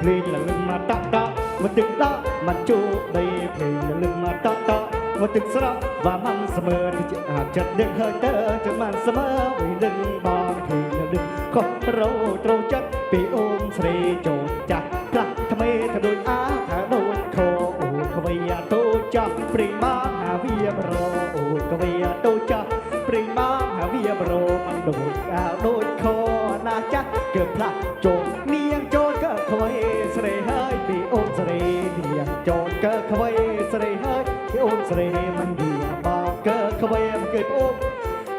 ភ្លេងលលឹងមកតកតមកទឹកដកមកជូដីភ្លេងលលឹងមកតកតមកទឹកស្រកវាមិនស្មើទៅជាអាចិត្តនឹងហើយទៅជាមិនស្មើវិលឹងបងភ្លេងលលឹងក៏ប្រោត្រូវចិត្តពីអូនស្រីចូលចាស់ផ្លាស់ថ្មីទៅដូចអាថាដូចខោអូខ្វៃអាតូចាស់ព្រីម៉ាហាវាប្រោអូខ្វៃអាតូចាស់ព្រីម៉ាហាវាប្រោមិនដូចអាដូចខោណាចាស់គឺផ្លាស់ចូល វាចតកើខ្វេស្រីហើយគេអូនស្រីមិនយូរបោកើខ្វេមកគេប្អូន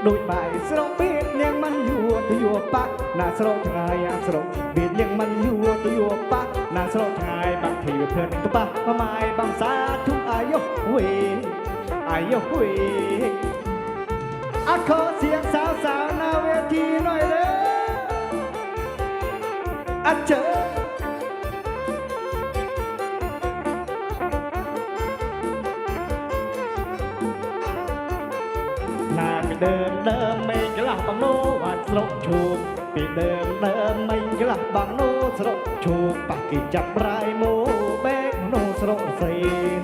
ដូចបាយស្រងពៀតនាងមិនយួរទៅយួរបាក់ណាស្រោឆ្ងាយអាស្រោពៀតនាងមិនយួរទៅយួរបាក់ណាស្រោឆ្ងាយបាក់ធីភឿនក្បាស់ប្រម៉ាយបំសាជុំអាយុវេអាយុវេអត់ខោសៀងសាវសាវនៅវេទីនោះទេអត់ចើ ដើមដើមមិនច្រឡះបងនោអាត់ស្រុកឈូកពីដើមដើមមិនច្រឡះបងនោស្រុកឈូកបាក់គេចាប់ប្រាយម៉ូបែកនោស្រុកស្រី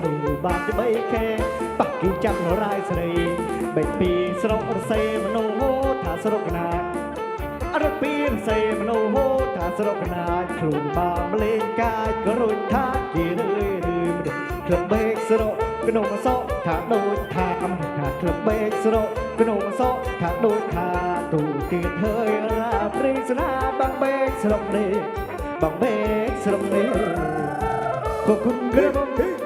នោះបានជាបីខែបាក់គេចាប់នរាយស្រីបែកពីស្រុករសេមនុហូថាស្រុកណាអរពីរសេមនុហូថាស្រុកណាខ្លួនបានមលេងកាយក៏រួចថាគេរឿយរឿយមនុស្សក្លឹបបែកស្រុក ក្នុងអសក់ថាដូចថាអំថាក្លឹបបែកស្រុកក្នុងអសក់ថាដូចថាទូទៀតហើយរាព្រៃស្នាបាំងបែកស្រុកនេះបាំងបែកស្រុកនេះខគុំក្រម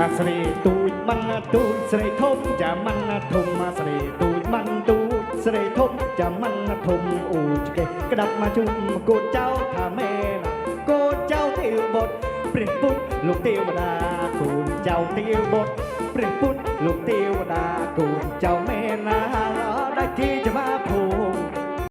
អាស្រីទូចមិនទូចស្រីធំចាមិនធំអាស្រីទូចមិនទូចស្រីធំចាមិនធំអូឆ្កេះក្តាប់មកជុំកូនចៅថាមែនកូនចៅទេវបុត្រព្រះពុទ្ធលោកទេវតាកូនចៅទេវបុត្រព្រះពុទ្ធលោកទេវតាកូនចៅមែនណាដល់គេច្បាស់